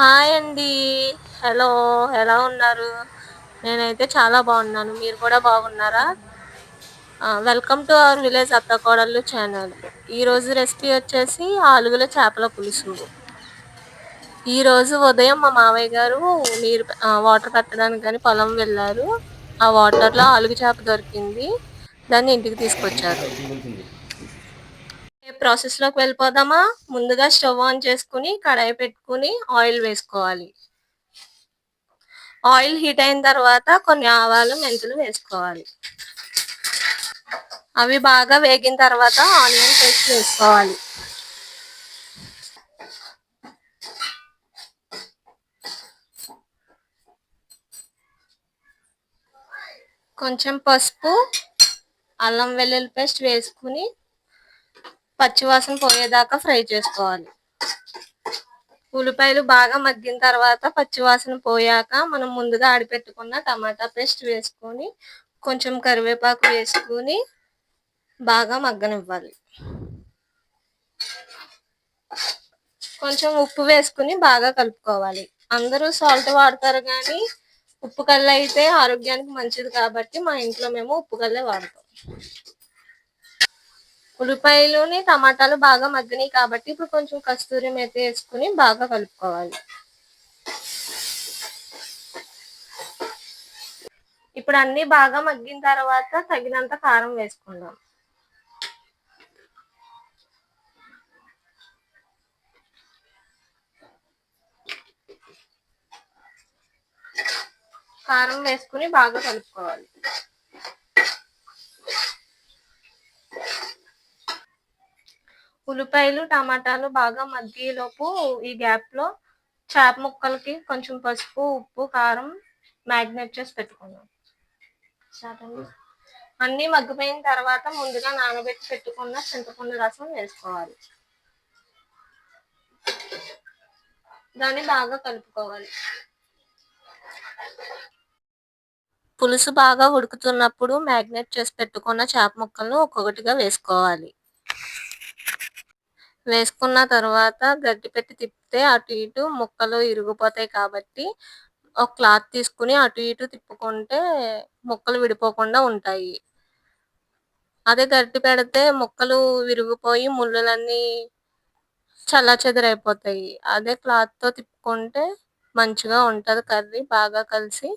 Hi అండి. Hello ఎలా ఉన్నారు? నేనైతే చాలా బాగున్నాను. మీరు కూడా బాగున్నారా? వెల్కమ్ టు అవర్ విలేజ్ అత్తకోడళ్ళు ఛానల్. ఈరోజు రెసిపీ వచ్చేసి ఆలుగుల చేపల పులుసు. ఈరోజు ఉదయం మా మావయ్య గారు నీరు వాటర్ పెట్టడానికి కానీ పొలం వెళ్ళారు. ఆ వాటర్లో ఆలుగు చేప దొరికింది. దాన్ని ఇంటికి తీసుకొచ్చారు. ప్రాసెస్లోకి వెళ్ళిపోదామా? ముందుగా స్టవ్ ఆన్ చేసుకుని కడాయి పెట్టుకుని ఆయిల్ వేసుకోవాలి. ఆయిల్ హీట్ అయిన తర్వాత కొన్ని ఆవాలు మెంతులు వేసుకోవాలి. అవి బాగా వేగిన తర్వాత ఆనియన్ పేస్ట్ వేసుకోవాలి. కొంచెం పసుపు అల్లం వెల్లుల్లి పేస్ట్ వేసుకుని పచ్చివాసన పోయేదాకా ఫ్రై చేసుకోవాలి. ఉల్లిపాయలు బాగా మగ్గిన తర్వాత పచ్చివాసన పోయాక మనం ముందుగా ఆడిపెట్టుకున్న టమాటా పేస్ట్ వేసుకొని కొంచెం కరివేపాకు వేసుకుని బాగా మగ్గనివ్వాలి. కొంచెం ఉప్పు వేసుకుని బాగా కలుపుకోవాలి. అందరూ సాల్ట్ వాడతారు కానీ ఉప్పు కళ్ళ అయితే ఆరోగ్యానికి మంచిది కాబట్టి మా ఇంట్లో మేము ఉప్పు కల్లే వాడతాం. ఉల్లిపాయలుని టమాటాలు బాగా మగ్గినాయి కాబట్టి ఇప్పుడు కొంచెం కస్తూరి మెత వేసుకుని బాగా కలుపుకోవాలి. ఇప్పుడు అన్ని బాగా మగ్గిన తర్వాత తగినంత కారం వేసుకుందాం. కారం వేసుకుని బాగా కలుపుకోవాలి. ఉల్లిపాయలు టమాటాలు బాగా మగ్గేలోపు ఈ గ్యాప్లో చేప ముక్కలకి కొంచెం పసుపు ఉప్పు కారం మ్యాగ్నేట్ చేసి పెట్టుకున్నాం అన్ని మగ్గిపోయిన తర్వాత ముందుగా నానబెట్టి పెట్టుకున్న చింతపండు రసం వేసుకోవాలి. దాన్ని బాగా కలుపుకోవాలి. పులుసు బాగా ఉడుకుతున్నప్పుడు మ్యాగ్నేట్ చేసి పెట్టుకున్న చేప ముక్కలను ఒక్కొక్కటిగా వేసుకోవాలి. వేసుకున్న తర్వాత గడ్డి పెట్టి తిప్పితే అటు ఇటు ముక్కలు ఇరిగిపోతాయి కాబట్టి ఒక క్లాత్ తీసుకుని అటు ఇటు తిప్పుకుంటే ముక్కలు విడిపోకుండా ఉంటాయి. అదే గడ్డి పెడితే ముక్కలు విరిగిపోయి ముళ్ళులన్నీ చల్ల చెదరైపోతాయి అదే క్లాత్తో తిప్పుకుంటే మంచిగా ఉంటుంది కర్రీ బాగా కలిసి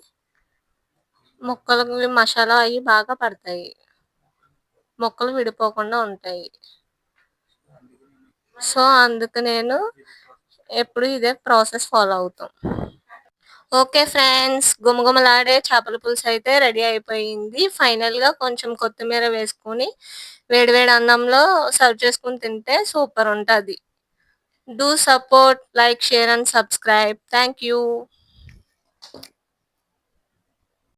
ముక్కలు మసాలా అవి బాగా పడతాయి. ముక్కలు విడిపోకుండా ఉంటాయి. సో అందుకు నేను ఎప్పుడు ఇదే ప్రాసెస్ ఫాలో అవుతాం. ఓకే ఫ్రెండ్స్ గుమగుమలాడే చేపల పులుసు అయితే రెడీ అయిపోయింది. ఫైనల్గా కొంచెం కొత్తిమీర వేసుకుని వేడివేడి అన్నంలో సర్వ్ చేసుకుని తింటే సూపర్ ఉంటుంది. Do support like share and subscribe. Thank you